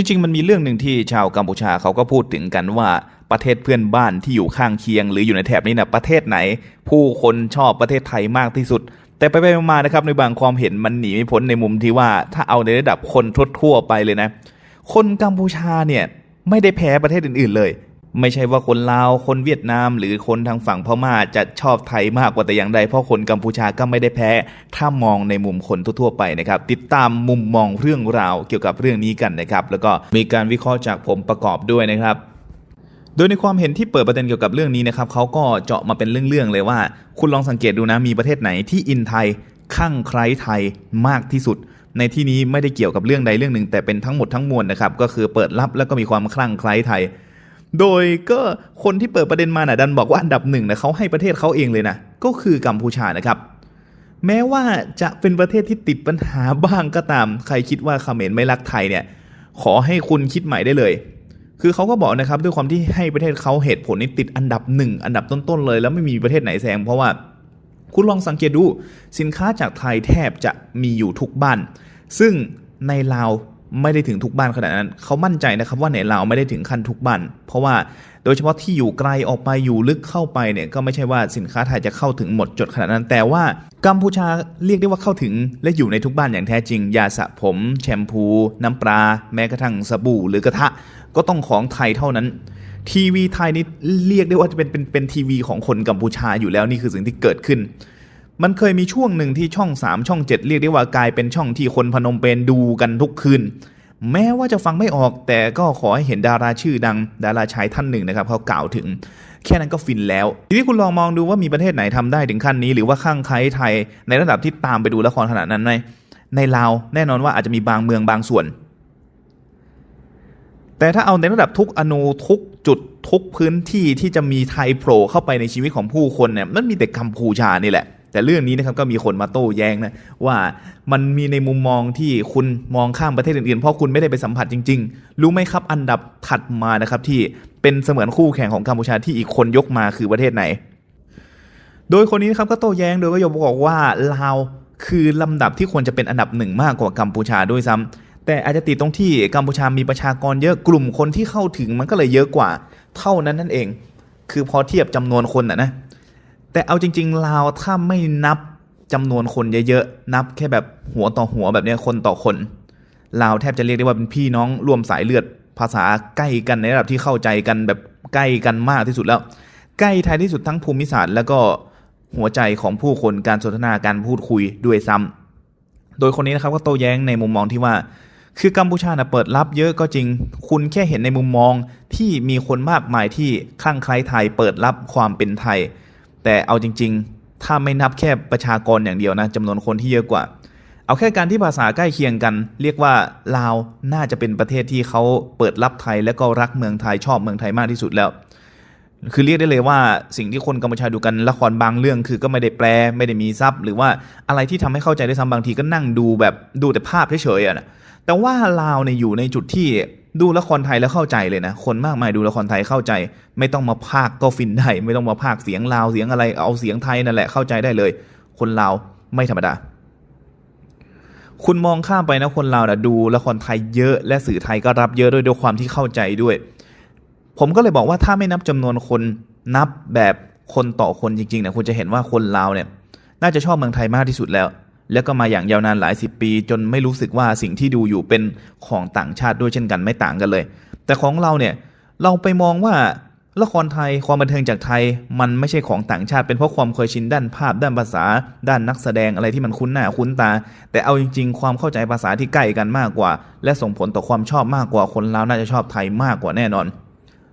จริง ๆ มันมีเรื่องหนึ่งที่ชาวกัมพูชาเขาก็พูดถึงกันว่าประเทศเพื่อนบ้านที่อยู่ข้างเคียง หรืออยู่ในแถบนี้นะประเทศไหน ผู้คนชอบประเทศไทยมากที่สุด แต่ไปไปๆมาๆนะครับในบางความเห็นมันหนีไม่พ้นในมุมที่ว่าถ้าเอาในระดับคนทั่วๆไปเลยนะ คนกัมพูชาเนี่ยไม่ได้แพ้ประเทศอื่นๆเลย ไม่ใช่ว่าคนลาว คนเวียดนาม หรือคนทางฝั่งพม่าจะชอบไทยมากกว่าแต่อย่างใด เพราะคนกัมพูชาก็ไม่ได้แพ้ ถ้ามองในมุมคนทั่วๆไปนะครับ ติดตามมุมมองเรื่องราวเกี่ยวกับเรื่องนี้กันนะครับ แล้วก็มีการวิเคราะห์จากผมประกอบด้วยนะครับ โดยในความเห็นที่เปิดประเด็นเกี่ยวกับเรื่องนี้นะครับเขาก็เจาะมาเป็นเรื่องๆเลยว่า คุณลองสังเกตดูนะมีประเทศไหนที่อินไทยข้างใครไทยมากที่สุดในที่นี้ไม่ได้เกี่ยวกับเรื่องใดเรื่องหนึ่งแต่เป็นทั้งหมดทั้งมวลนะครับก็คือเปิดรับแล้วก็มีความคลั่งไคล้ไทย โดยก็คนที่เปิดประเด็นมาน่ะดันบอกว่าอันดับหนึ่งนะเขาให้ประเทศเขาเองเลยนะ ก็คือกัมพูชานะครับ แม้ว่าจะเป็นประเทศที่ติดปัญหาบ้างก็ตาม ใครคิดว่าเขมรไม่รักไทยเนี่ย ขอให้คุณคิดใหม่ได้เลย คือเขาก็บอกนะครับด้วยความที่ให้ประเทศเขาเหตุผลนี้ติดอันดับหนึ่งอันดับต้นๆเลย แล้วไม่มีประเทศไหนแซงเพราะว่าคุณลองสังเกตดูสินค้าจากไทยแทบจะมีอยู่ทุกบ้าน ซึ่งในลาว ไม่ได้ถึงทุกบ้านขนาดนั้น เขามั่นใจนะครับว่าในลาวไม่ได้ถึงขั้นทุกบ้าน เพราะว่าโดยเฉพาะที่อยู่ไกลออกไปอยู่ลึกเข้าไปเนี่ยก็ไม่ใช่ว่าสินค้าไทยจะเข้าถึงหมดจดขนาดนั้น แต่ว่ากัมพูชาเรียกได้ว่าเข้าถึง และอยู่ในทุกบ้านอย่างแท้จริง ยาสระผม แชมพู น้ำปลาแม้กระทั่งสบู่หรือกระทะ ก็ต้องของไทยเท่านั้นทีวีไทยนี่เรียกได้ว่าจะเป็นเป็นเป็นทีวีของคนกัมพูชาอยู่แล้วนี่คือสิ่งที่เกิดขึ้น มันเคยมีช่วงหนึ่งที่ช่อง 3 ช่อง 7 เรียกได้ว่ากลายเป็นช่องที่คนพนมเปญดูกันทุกคืน แม้ว่าจะฟังไม่ออกแต่ก็ขอให้เห็นดาราชื่อดัง ดาราชายท่านหนึ่งนะครับเขากล่าวถึง แค่นั้นก็ฟินแล้ว ทีนี้คุณลองมองดูว่ามีประเทศไหนทำได้ถึงขั้นนี้ หรือว่าข้างใครไทย ในระดับที่ตามไปดูละครขนาดนั้นไหมในลาวแน่นอนว่าอาจจะมีบางเมืองบางส่วน แต่ถ้าเอาในระดับทุกอนูทุกจุดทุกพื้นที่ที่จะมีไทยโผล่เข้าไปในชีวิตของผู้คนเนี่ยมันมีแต่กัมพูชานี่แหละ แต่เรื่องนี้นะครับก็มีคนมาโต้แย้งนะว่ามันมีในมุมมองที่คุณมองข้ามประเทศอื่นๆ เพราะคุณไม่ได้ไปสัมผัสจริง ๆ รู้ไหมครับอันดับถัดมานะครับที่เป็นเสมือนคู่แข่งของกัมพูชาที่อีกคนยกมาคือประเทศไหน โดยคนนี้นะครับก็โต้แย้งโดยก็ยกบอกว่าลาวคือลำดับที่ควรจะเป็นอันดับหนึ่งมากกว่ากัมพูชาด้วยซ้ำแต่อาจจะติดตรงที่กัมพูชามีประชากรเยอะกลุ่มคนที่เข้าถึงมันก็เลยเยอะกว่า เท่านั้นนั่นเอง คือพอเทียบจำนวนคนนะนะ แต่เอาจริง ๆ ลาวถ้าไม่นับจำนวนคนเยอะๆ นับแค่แบบหัวต่อหัวแบบนี้คนต่อคน ลาวแทบจะเรียกได้ว่าเป็นพี่น้องร่วมสายเลือด ภาษาใกล้กันในระดับที่เข้าใจกันแบบใกล้กันมากที่สุดแล้ว ใกล้ไทยที่สุดทั้งภูมิศาสตร์ แล้วก็หัวใจของผู้คนการสนทนาการพูดคุยด้วยซ้ำโดยคนนี้นะครับก็โต้แย้งในมุมมองที่ว่า คือกัมพูชานะเปิดรับเยอะก็จริง คุณแค่เห็นในมุมมองที่มีคนมากมายที่คลั่งไคล้ไทยเปิดรับความเป็นไทย แต่เอาจริง ๆ ถ้าไม่นับแค่ประชากรอย่างเดียวนะจำนวนคนที่เยอะกว่า เอาแค่การที่ภาษาใกล้เคียงกัน เรียกว่าลาวน่าจะเป็นประเทศที่เขาเปิดรับไทยและก็รักเมืองไทยชอบเมืองไทยมากที่สุดแล้วคือเรียกได้เลยว่าสิ่งที่คนกัมพูชาดูกันละครบางเรื่องคือก็ไม่ได้แปลไม่ได้มีซับหรือว่าอะไรที่ทำให้เข้าใจได้ซ้ำบางทีก็นั่งดูแบบดูแต่ภาพเฉยๆอะนะ แต่ว่าลาวเนี่ยอยู่ในจุดที่ดูละครไทยแล้วเข้าใจเลยนะ คนมากมายดูละครไทยเข้าใจ ไม่ต้องมาพากก็ฟินได้ ไม่ต้องมาพากเสียงลาวเสียงอะไร เอาเสียงไทยนั่นแหละเข้าใจได้เลย คนลาวไม่ธรรมดา คุณมองข้ามไปนะคนลาวนะดูละครไทยเยอะ และสื่อไทยก็รับเยอะด้วยด้วยความที่เข้าใจด้วย ผมก็เลยบอกว่าถ้าไม่นับจำนวนคนนับแบบคนต่อคนจริงๆเนี่ยคุณจะเห็นว่าคนลาวเนี่ย น่าจะชอบเมืองไทยมากที่สุดแล้ว แล้วก็มาอย่างยาวนานหลายสิบปี จนไม่รู้สึกว่าสิ่งที่ดูอยู่เป็นของต่างชาติด้วยเช่นกันไม่ต่างกันเลย แต่ของเราเนี่ยเราไปมองว่าละครไทยความบันเทิงจากไทยมันไม่ใช่ของต่างชาติ เป็นเพราะความเคยชินด้านภาพด้านภาษา ด้านนักแสดงอะไรที่มันคุ้นหน้าคุ้นตา แต่เอาจริง ๆ ความเข้าใจภาษาที่ใกล้กันมากกว่า และส่งผลต่อความชอบมากกว่าคนลาวน่าจะชอบไทยมากกว่าแน่นอน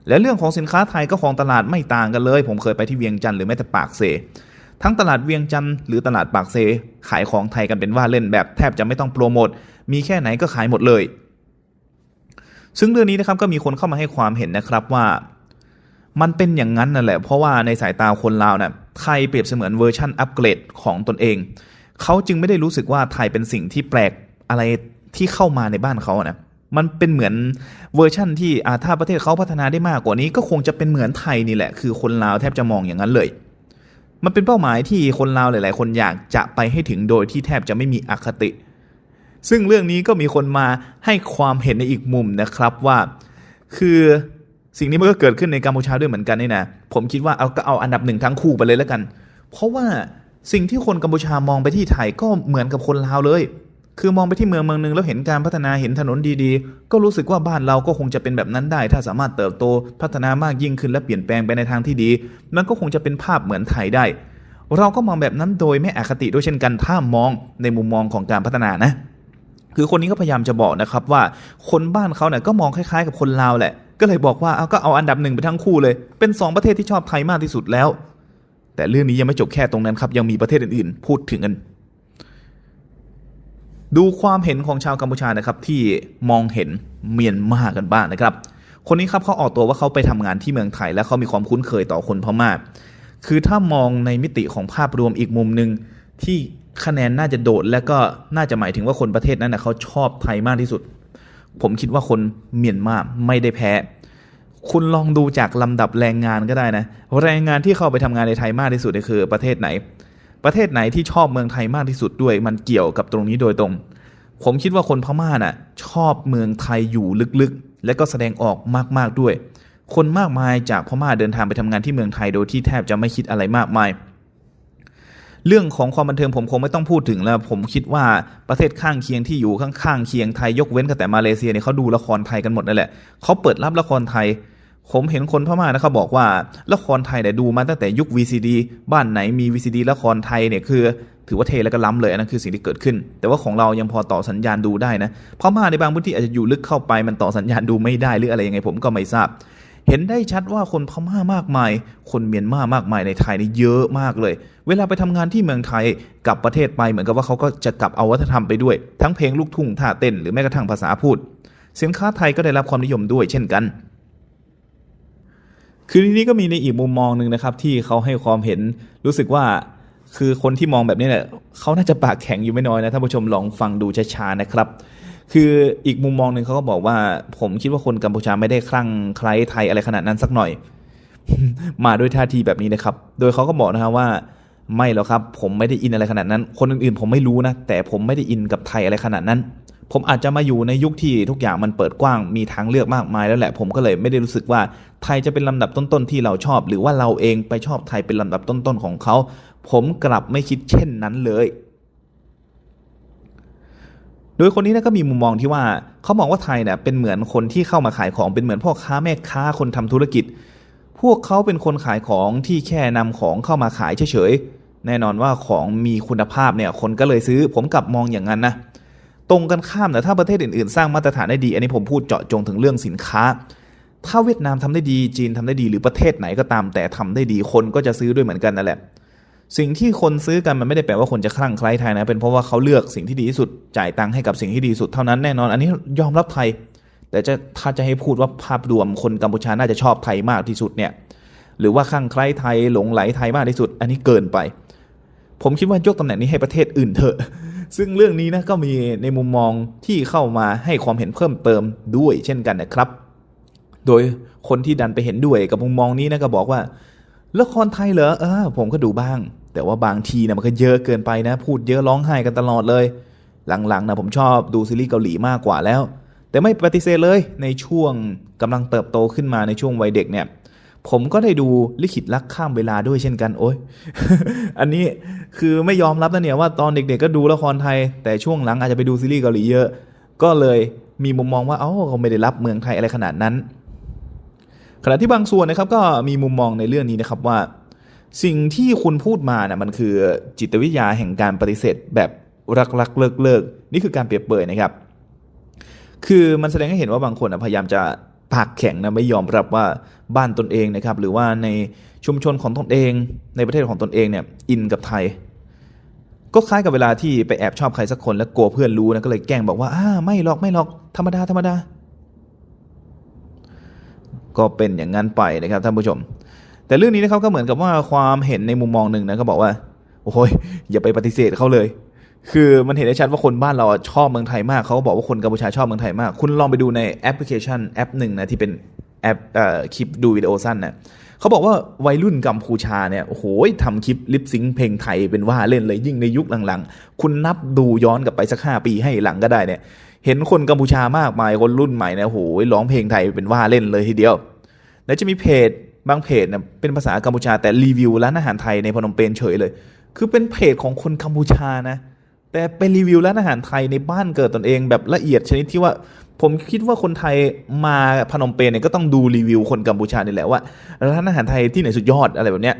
และเรื่องของสินค้าไทยก็ของตลาดไม่ต่างกันเลย ผมเคยไปที่เวียงจันทร์หรือแม้แต่ปากเซ ทั้งตลาดเวียงจันทร์หรือตลาดปากเซ ขายของไทยกันเป็นว่าเล่นแบบแทบจะไม่ต้องโปรโมทมีแค่ไหนก็ขายหมดเลย ซึ่งเรื่องนี้นะครับก็มีคนเข้ามาให้ความเห็นนะครับว่า มันเป็นอย่างนั้นนั่นแหละ เพราะว่าในสายตาคนลาวเนี่ยไทยเปรียบเสมือนเวอร์ชั่นอัปเกรดของตนเอง เขาจึงไม่ได้รู้สึกว่าไทยเป็นสิ่งที่แปลกอะไรที่เข้ามาในบ้านเขาอะนะมันเป็นเหมือนเวอร์ชั่นที่อาถ้าประเทศเขาพัฒนาได้มากกว่านี้ ก็คงจะเป็นเหมือนไทยนี่แหละ คือคนลาวแทบจะมองอย่างนั้นเลย มันเป็นเป้าหมายที่คนลาวหลาย ๆ คนอยากจะไปให้ถึงโดยที่แทบจะไม่มีอคติ ซึ่งเรื่องนี้ก็มีคนมาให้ความเห็นในอีกมุมนะครับว่า คือสิ่งนี้มันก็เกิดขึ้นในกัมพูชาด้วยเหมือนกันนี่นะผมคิดว่าเอาก็เอาอันดับหนึ่งทั้งคู่ไปเลยแล้วกัน เพราะว่าสิ่งที่คนกัมพูชามองไปที่ไทยก็เหมือนกับคนลาวเลย คือมองไปที่เมืองเมืองหนึ่งแล้วเห็นการพัฒนาเห็นถนนดีๆ ก็รู้สึกว่าบ้านเราก็คงจะเป็นแบบนั้นได้ ถ้าสามารถเติบโตพัฒนามากยิ่งขึ้นและเปลี่ยนแปลงไปในทางที่ดี มันก็คงจะเป็นภาพเหมือนไทยได้ เราก็มองแบบนั้นโดยไม่อคติด้วยเช่นกันถ้ามองในมุมมองของการพัฒนานะ คือคนนี้ก็พยายามจะบอกนะครับว่าคนบ้านเขาเนี่ยก็มองคล้ายๆ กับคนลาวแหละ ก็เลยบอกว่าเอาก็เอาอันดับหนึ่งไปทั้งคู่เลย เป็นสองประเทศที่ชอบไทยมากที่สุดแล้ว แต่เรื่องนี้ยังไม่จบแค่ตรงนั้นครับยังมีประเทศอื่นๆ พูดถึงกัน ดูความเห็นของชาวกัมพูชานะครับที่มองเห็นเมียนมากันบ้างนะครับ คนนี้ครับเขาออกตัวว่าเขาไปทำงานที่เมืองไทย และเขามีความคุ้นเคยต่อคนพม่าคือถ้ามองในมิติของภาพรวมอีกมุมหนึ่งที่คะแนนน่าจะโดด และก็น่าจะหมายถึงว่าคนประเทศนั้นนะเขาชอบไทยมากที่สุด ผมคิดว่าคนเมียนมาไม่ได้แพ้ คุณลองดูจากลำดับแรงงานก็ได้นะ แรงงานที่เข้าไปทำงานในไทยมากที่สุดคือประเทศไหน ประเทศไหนที่ชอบเมืองไทยมากที่สุดด้วย มันเกี่ยวกับตรงนี้โดยตรง ผมคิดว่าคนพม่าน่ะชอบเมืองไทยอยู่ลึกๆ และก็แสดงออกมากๆด้วย คนมากมายจากพม่าเดินทางไปทำงานที่เมืองไทยโดยที่แทบจะไม่คิดอะไรมากมาย เรื่องของความบันเทิงผมคงไม่ต้องพูดถึงแล้ว ผมคิดว่าประเทศข้างเคียงที่อยู่ข้างๆเคียงไทยยกเว้นแต่มาเลเซียเนี่ยเขาดูละครไทยกันหมดนั่นแหละเขาเปิดรับละครไทย ผมเห็นคนพม่านะเขาบอกว่าละครไทยเนี่ยดูมาตั้งแต่ยุค VCD บ้านไหนมี VCD ละครไทยเนี่ยคือ ถือว่าเทแล้วก็ล้ำเลยอันนั้นคือสิ่งที่เกิดขึ้น แต่ว่าของเรายังพอต่อสัญญาณดูได้นะพม่าในบางพื้นที่อาจจะอยู่ลึกเข้าไปมันต่อสัญญาณดูไม่ได้หรืออะไรยังไงผมก็ไม่ทราบ เห็นได้ชัดว่าคนพม่ามากมาย คนเมียนมามากมายในไทยนี่เยอะมากเลย เวลาไปทำงานที่เมืองไทยกลับประเทศไปเหมือนกับว่าเขาก็จะกลับเอาวัฒนธรรมไปด้วย ทั้งเพลงลูกทุ่งท่าเต้นหรือแม้กระทั่งภาษาพูด สินค้าไทยก็ได้รับความนิยมด้วยเช่นกัน คือทีนี้ก็มีในอีกมุมมองหนึ่งนะครับ ที่เขาให้ความเห็นรู้สึกว่าคือคนที่มองแบบนี้เนี่ยเขาน่าจะปากแข็งอยู่ไม่น้อยนะท่านผู้ชมลองฟังดูช้าๆนะครับ คืออีกมุมมองหนึ่งเขาก็บอกว่า ผมคิดว่าคนกัมพูชาไม่ได้คลั่งไคล้ไทยอะไรขนาดนั้นสักหน่อย มาด้วยท่าทีแบบนี้นะครับ โดยเขาก็บอกนะครับว่าไม่หรอกครับ ผมไม่ได้อินอะไรขนาดนั้น คนอื่นๆ ผมไม่รู้นะแต่ผมไม่ได้อินกับไทยอะไรขนาดนั้น ผมอาจจะมาอยู่ในยุคที่ทุกอย่างมันเปิดกว้างมีทางเลือกมากมายแล้วแหละ ผมก็เลยไม่ได้รู้สึกว่าไทยจะเป็นลำดับต้นๆที่เราชอบ หรือว่าเราเองไปชอบไทยเป็นลำดับต้นๆของเขา ผมกลับไม่คิดเช่นนั้นเลย โดยคนนี้นะก็มีมุมมองที่ว่าเขามองว่าไทยเนี่ยเป็นเหมือนคนที่เข้ามาขายของเป็นเหมือนพ่อค้าแม่ค้าคนทำธุรกิจ พวกเขาเป็นคนขายของที่แค่นำของเข้ามาขายเฉยๆแน่นอนว่าของมีคุณภาพเนี่ยคนก็เลยซื้อ ผมกลับมองอย่างนั้นนะ ตรงกันข้ามแต่ถ้าประเทศอื่นๆ สร้างมาตรฐานได้ดี อันนี้ผมพูดเจาะจงถึงเรื่องสินค้า ถ้าเวียดนามทำได้ดีจีนทำได้ดีหรือประเทศไหนก็ตามแต่ทำได้ดีคนก็จะซื้อด้วยเหมือนกันนั่นแหละสิ่งที่คนซื้อกันมันไม่ได้แปลว่าคนจะคลั่งไคล้ไทยนะ เป็นเพราะว่าเขาเลือกสิ่งที่ดีที่สุดจ่ายตังค์ให้กับสิ่งที่ดีสุดเท่านั้นแน่นอน อันนี้ยอมรับไทย แต่จะถ้าจะให้พูดว่าภาพรวมคนกัมพูชาน่าจะชอบไทยมากที่สุดเนี่ยหรือว่าคลั่งไคล้ไทยหลงไหลไทยมากที่สุด อันนี้เกินไป ผมคิดว่ายกตำแหน่งนี้ให้ประเทศอื่นเถอะ ซึ่งเรื่องนี้นะก็มีในมุมมองที่เข้ามาให้ความเห็นเพิ่มเติมด้วยเช่นกันนะครับ โดยคนที่ดันไปเห็นด้วยกับมุมมองนี้นะก็บอกว่าละครไทยเหรอเออผมก็ดูบ้าง แต่ว่าบางทีนะมันก็เยอะเกินไปนะ พูดเยอะร้องไห้กันตลอดเลย หลังๆนะผมชอบดูซีรีส์เกาหลีมากกว่าแล้ว แต่ไม่ปฏิเสธเลยในช่วงกำลังเติบโตขึ้นมาในช่วงวัยเด็กเนี่ย ผมก็ได้ดูลิขิตรักข้ามเวลาด้วยเช่นกันโอ้ย อันนี้คือไม่ยอมรับนะเนี่ยว่าตอนเด็กๆก็ดูละครไทย แต่ช่วงหลังอาจจะไปดูซีรีส์เกาหลีเยอะ ก็เลยมีมุมมองว่าเอ้าเขาไม่ได้รับเมืองไทยอะไรขนาดนั้น ขณะที่บางส่วนนะครับก็มีมุมมองในเรื่องนี้นะครับว่า สิ่งที่คุณพูดมานะ่ะมันคือจิตวิทยาแห่งการปฏิเสธแบบรักๆเลิกเลิกๆนี่คือการเปรียบเปรยนะครับ คือมันแสดงให้เห็นว่าบางคนนะพยายามจะ ปากแข็งนะไม่ยอมรับว่าบ้านตนเองนะครับหรือว่าในชุมชนของตนเอง ในประเทศของตนเองเนี่ยอินกับไทย ก็คล้ายกับเวลาที่ไปแอบชอบใครสักคนแล้วกลัวเพื่อนรู้นะก็เลยแกล้งบอกว่าอ่าไม่หรอกไม่หรอกธรรมดาธรรมดา ก็เป็นอย่างนั้นไปนะครับท่านผู้ชม แต่เรื่องนี้นะครับก็เหมือนกับว่าความเห็นในมุมมองหนึ่งนะก็บอกว่าโอ้ยอย่าไปปฏิเสธเขาเลย คือมันเห็นได้ชัดว่าคนบ้านเราชอบเมืองไทยมาก เขาบอกว่าคนกัมพูชาชอบเมืองไทยมาก คุณลองไปดูในแอปพลิเคชันแอปหนึ่งนะที่เป็นแอปอคลิปดูวิดีโอสั้นนะเขาบอกว่าวัยรุ่นกัมพูชาเนี่ยโอ้โหทำคลิปลิปซิงเพลงไทยเป็นว่าเล่นเลยยิ่งในยุคหลังๆ คุณนับดูย้อนกลับไปสักห้าปีให้หลังก็ได้เนี่ย เห็นคนกัมพูชามากมายคนรุ่นใหม่เนี่ยโอ้โหร้องเพลงไทยเป็นว่าเล่นเลยทีเดียว แล้วจะมีเพจบางเพจเนี่ยเป็นภาษากัมพูชาแต่รีวิวร้านอาหารไทยในพนมเปญเฉยเลย คือเป็นเพจของคนกัมพูชานะ แต่เป็นรีวิวร้านอาหารไทยในบ้านเกิดตนเองแบบละเอียดชนิดที่ว่าผมคิดว่าคนไทยมาพนมเปญเนี่ยก็ต้องดูรีวิวคนกัมพูชานี่แหละว่าร้านอาหารไทยที่ไหนสุดยอดอะไรแบบเนี้ย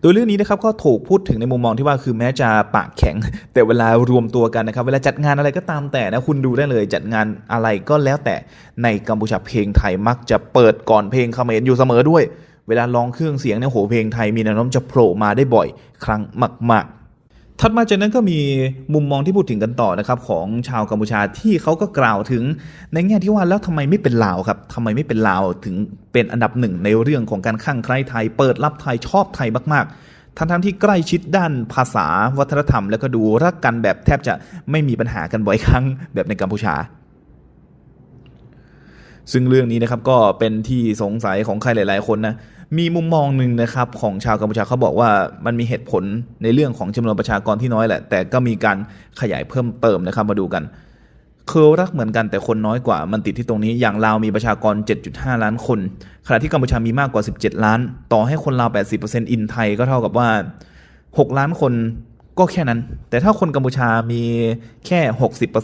โดยเรื่องนี้นะครับก็ถูกพูดถึงในมุมมองที่ว่าคือแม้จะปากแข็ง แต่เวลารวมตัวกันนะครับ เวลาจัดงานอะไรก็ตามแต่นะคุณดูได้เลยจัดงานอะไรก็แล้วแต่ในกัมพูชาเพลงไทยมักจะเปิดก่อนเพลงเขมรอยู่เสมอด้วย เวลาร้องเครื่องเสียงเนี่ยโหเพลงไทยมีแนวโน้มจะโผล่มาได้บ่อย ครั้งมากๆ ถัดมาจากนั้นก็มีมุมมองที่พูดถึงกันต่อนะครับของชาวกัมพูชาที่เขาก็กล่าวถึงในแง่ที่ว่าแล้วทำไมไม่เป็นลาวครับทำไมไม่เป็นลาวถึงเป็นอันดับหนึ่งในเรื่องของการข้างใครไทย เปิดรับไทยชอบไทยมากๆทั้งๆที่ใกล้ชิดด้านภาษาวัฒนธรรม แล้วก็ดูรักกันแบบแทบจะไม่มีปัญหากันบ่อยครั้งแบบในกัมพูชาซึ่งเรื่องนี้นะครับก็เป็นที่สงสัยของใครหลาย ๆ คนนะ มีมุมมองหนึ่งนะครับของชาวกัมพูชาเขาบอกว่ามันมีเหตุผลในเรื่องของจำนวนประชากรที่น้อยแหละ แต่ก็มีการขยายเพิ่มเติมนะครับมาดูกันเคอรักเหมือนกันแต่คนน้อยกว่ามันติดที่ตรงนี้อย่างลาวมีประชากร 7.5 ล้านคน ขณะที่กัมพูชามีมากกว่า 17 ล้าน ต่อให้คนลาว 80%อินไทยก็เท่ากับว่า 6 ล้านคนก็แค่นั้น แต่ถ้าคนกัมพูชามีแค่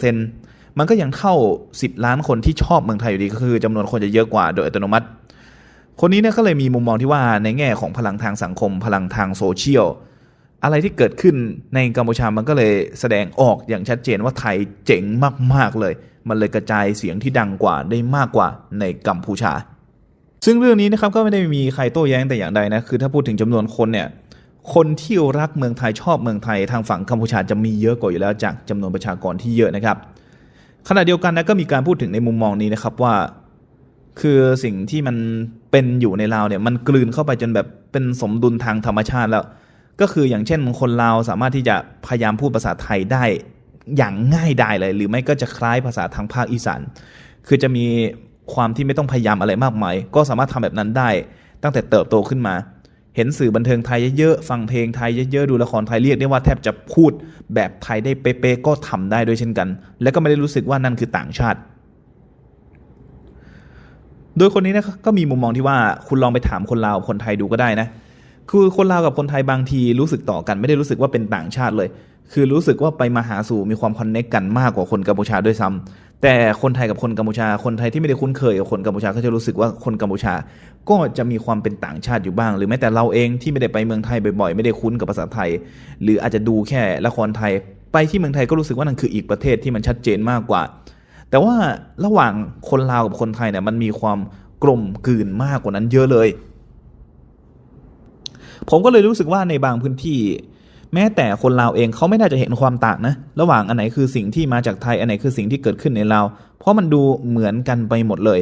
60%มันก็ยังเท่า 10 ล้านคนที่ชอบเมืองไทยอยู่ดีก็คือจำนวนคนจะเยอะกว่าโดยอัตโนมัติ คนนี้เนี่ยก็เลยมีมุมมองที่ว่าในแง่ของพลังทางสังคม พลังทางโซเชียลอะไรที่เกิดขึ้นในกัมพูชามันก็เลยแสดงออกอย่างชัดเจนว่าไทยเจ๋งมากๆเลย มันเลยกระจายเสียงที่ดังกว่าได้มากกว่าในกัมพูชา ซึ่งเรื่องนี้นะครับก็ไม่ได้มีใครโต้แย้งแต่อย่างใดนะคือถ้าพูดถึงจำนวนคนเนี่ยคนที่รักเมืองไทยชอบเมืองไทยทางฝั่งกัมพูชาจะมีเยอะกว่าอยู่แล้วจากจำนวนประชากรที่เยอะนะครับขณะเดียวกันนะก็มีการพูดถึงในมุมมองนี้นะครับว่า คือสิ่งที่มันเป็นอยู่ในลาวเนี่ยมันกลืนเข้าไปจนแบบเป็นสมดุลทางธรรมชาติแล้ว ก็คืออย่างเช่นคนลาวสามารถที่จะพยายามพูดภาษาไทยได้อย่างง่ายได้เลย หรือไม่ก็จะคล้ายภาษาทางภาคอีสานคือจะมีความที่ไม่ต้องพยายามอะไรมากมาย ก็สามารถทำแบบนั้นได้ ตั้งแต่เติบโตขึ้นมา เห็นสื่อบันเทิงไทยเยอะๆฟังเพลงไทยเยอะๆดูละครไทยเรียกได้ว่าแทบจะพูดแบบไทยได้เป๊ะๆก็ทำได้ด้วยเช่นกัน และก็ไม่ได้รู้สึกว่านั่นคือต่างชาติ โดยคนนี้นะก็มีมุมมองที่ว่าคุณลองไปถามคนลาวคนไทยดูก็ได้นะคือคนลาวกับคนไทยบางทีรู้สึกต่อกันไม่ได้รู้สึกว่าเป็นต่างชาติเลย คือรู้สึกว่าไปมาหาสู่มีความคอนเน็กกันมากกว่าคนกัมพูชาด้วยซ้ำแต่คนไทยกับคนกัมพูชา คนไทยที่ไม่ได้คุ้นเคยกับคนกัมพูชาก็จะรู้สึกว่าคนกัมพูชา ก็จะมีความเป็นต่างชาติอยู่บ้าง หรือแม้แต่เราเองที่ไม่ได้ไปเมืองไทยบ่อยๆ ไม่ได้คุ้นกับภาษาไทย หรืออาจจะดูแค่ละครไทย ไปที่เมืองไทยก็รู้สึกว่านั่นคืออีกประเทศที่มันชัดเจนมากกว่า แต่ว่าระหว่างคนลาวกับคนไทยเนี่ยมันมีความกลมกลืนมากกว่านั้นเยอะเลย ผมก็เลยรู้สึกว่าในบางพื้นที่ แม้แต่คนลาวเองเขาไม่น่าจะเห็นความต่างนะ ระหว่างอันไหนคือสิ่งที่มาจากไทยอันไหนคือสิ่งที่เกิดขึ้นในลาวเพราะมันดูเหมือนกันไปหมดเลย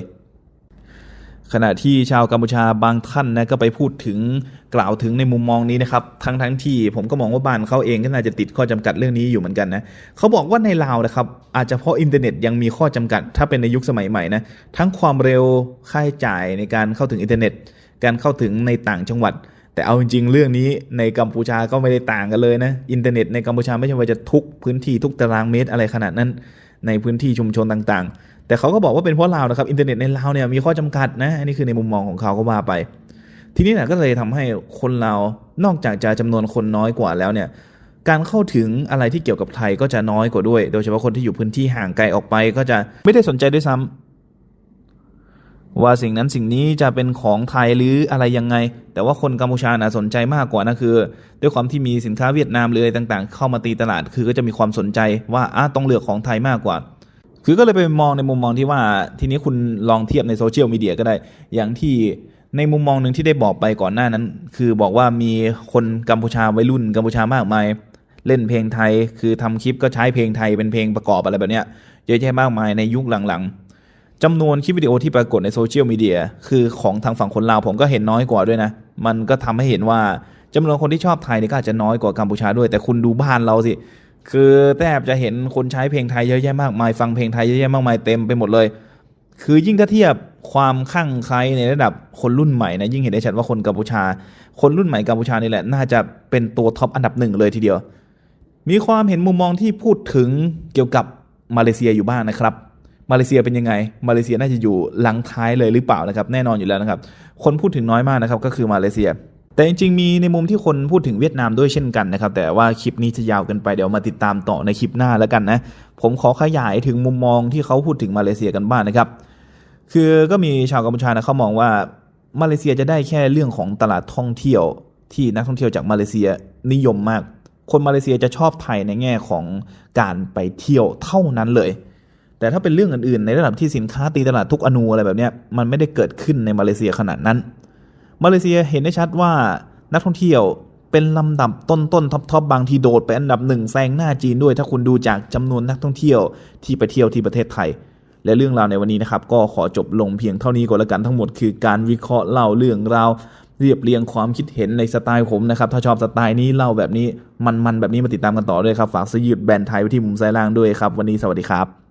ขณะที่ชาวกัมพูชาบางท่านนะก็ไปพูดถึงกล่าวถึงในมุมมองนี้นะครับทั้งทั้งที่ผมก็มองว่าบ้านเขาเองก็น่าจะติดข้อจำกัดเรื่องนี้อยู่เหมือนกันนะเขาบอกว่าในลาวนะครับอาจจะเพราะอินเทอร์เน็ตยังมีข้อจำกัด ถ้าเป็นในยุคสมัยใหม่นะทั้งความเร็วค่าใช้จ่ายในการเข้าถึงอินเทอร์เน็ต การเข้าถึงในต่างจังหวัด แต่เอาจริงๆเรื่องนี้ในกัมพูชาก็ไม่ได้ต่างกันเลยนะอินเทอร์เน็ตในกัมพูชาไม่ใช่ว่าจะทุกพื้นที่ทุกตารางเมตรอะไรขนาดนั้น ในพื้นที่ชุมชนต่างๆ แต่เขาก็บอกว่าเป็นเพราะลาวนะครับอินเทอร์เน็ตในลาวเนี่ยมีข้อจำกัดนะอันนี้คือในมุมมองของเขาก็ว่าไป ทีนี้เนี่ยก็เลยทำให้คนเราวนอกจากจะจำนวนคนน้อยกว่าแล้วเนี่ยการเข้าถึงอะไรที่เกี่ยวกับไทยก็จะน้อยกว่าด้วย โดยเฉพาะคนที่อยู่พื้นที่ห่างไกลออกไป ก็จะไม่ได้สนใจด้วยซ้ำว่าสิ่งนั้นสิ่งนี้จะเป็นของไทยหรืออะไรยังไง แต่ว่าคนกัมพูชานะสนใจมากกว่านะคือ ด้วยความที่มีสินค้าเวียดนามหรืออะไรต่าง ๆ เข้ามาตีตลาดคือก็จะมีความสนใจว่าอะต้องเลือกของไทยมากกว่า คือก็เลยไปมองในมุมมองที่ว่าทีนี้คุณลองเทียบในโซเชียลมีเดียก็ได้ อย่างที่ในมุมมองหนึ่งที่ได้บอกไปก่อนหน้านั้น คือบอกว่ามีคนกัมพูชาวัยรุ่นกัมพูชามากมายเล่นเพลงไทย คือทำคลิปก็ใช้เพลงไทยเป็นเพลงประกอบอะไรแบบเนี้ยเยอะแยะมากมายในยุคหลังๆจำนวนคลิปวิดีโอที่ปรากฏในโซเชียลมีเดียคือของทางฝั่งคนลาวผมก็เห็นน้อยกว่าด้วยนะ มันก็ทำให้เห็นว่าจำนวนคนที่ชอบไทยนี่ก็อาจจะน้อยกว่ากัมพูชาด้วย แต่คุณดูบ้านเราสิ คือแทบจะเห็นคนใช้เพลงไทยเยอะแยะมากมาย ฟังเพลงไทยเยอะแยะมากมายเต็มไปหมดเลย คือยิ่งถ้าเทียบความข้างใครในระดับคนรุ่นใหม่นะยิ่งเห็นได้ชัดว่าคนกัมพูชา คนรุ่นใหม่กัมพูชานี่แหละ น่าจะเป็นตัวท็อปอันดับหนึ่งเลยทีเดียว มีความเห็นมุมมองที่พูดถึงเกี่ยวกับมาเลเซียอยู่บ้างนะครับ มาเลเซียเป็นยังไง มาเลเซียน่าจะอยู่หลังท้ายเลยหรือเปล่านะครับ แน่นอนอยู่แล้วนะครับ คนพูดถึงน้อยมากนะครับก็คือมาเลเซีย แต่จริงๆมีในมุมที่คนพูดถึงเวียดนามด้วยเช่นกันนะครับ แต่ว่าคลิปนี้จะยาวเกินไปเดี๋ยวมาติดตามต่อในคลิปหน้าแล้วกันนะ ผมขอขยายถึงมุมมองที่เขาพูดถึงมาเลเซียกันบ้างนะครับ คือก็มีชาวกัมพูชานะเขามองว่ามาเลเซียจะได้แค่เรื่องของตลาดท่องเที่ยว ที่นักท่องเที่ยวจากมาเลเซียนิยมมาก คนมาเลเซียจะชอบไทยในแง่ของการไปเที่ยวเท่านั้นเลย แต่ถ้าเป็นเรื่องอื่นๆ ในระดับที่สินค้าตีตลาดทุกอนูอะไรแบบนี้มันไม่ได้เกิดขึ้นในมาเลเซียขนาดนั้น มาเลเซียเห็นได้ชัดว่านักท่องเที่ยวเป็นลำดับต้นๆท็อปๆบางทีโดดไปอันดับหนึ่งแซงหน้าจีนด้วย ถ้าคุณดูจากจำนวนนักท่องเที่ยวที่ไปเที่ยวที่ประเทศไทย และเรื่องราวในวันนี้นะครับ ก็ขอจบลงเพียงเท่านี้ก่อนละกันทั้งหมดคือการวิเคราะห์เล่าเรื่องราวเรียบเรียงความคิดเห็นในสไตล์ผมนะครับ ถ้าชอบสไตล์นี้เล่าแบบนี้มันๆแบบนี้มาติดตามกันต่อด้วยครับ ฝากซื้อยืดแบรนด์ไทยไว้ที่มุมซ้ายล่างด้วยครับ วันนี้สวัสดีครับ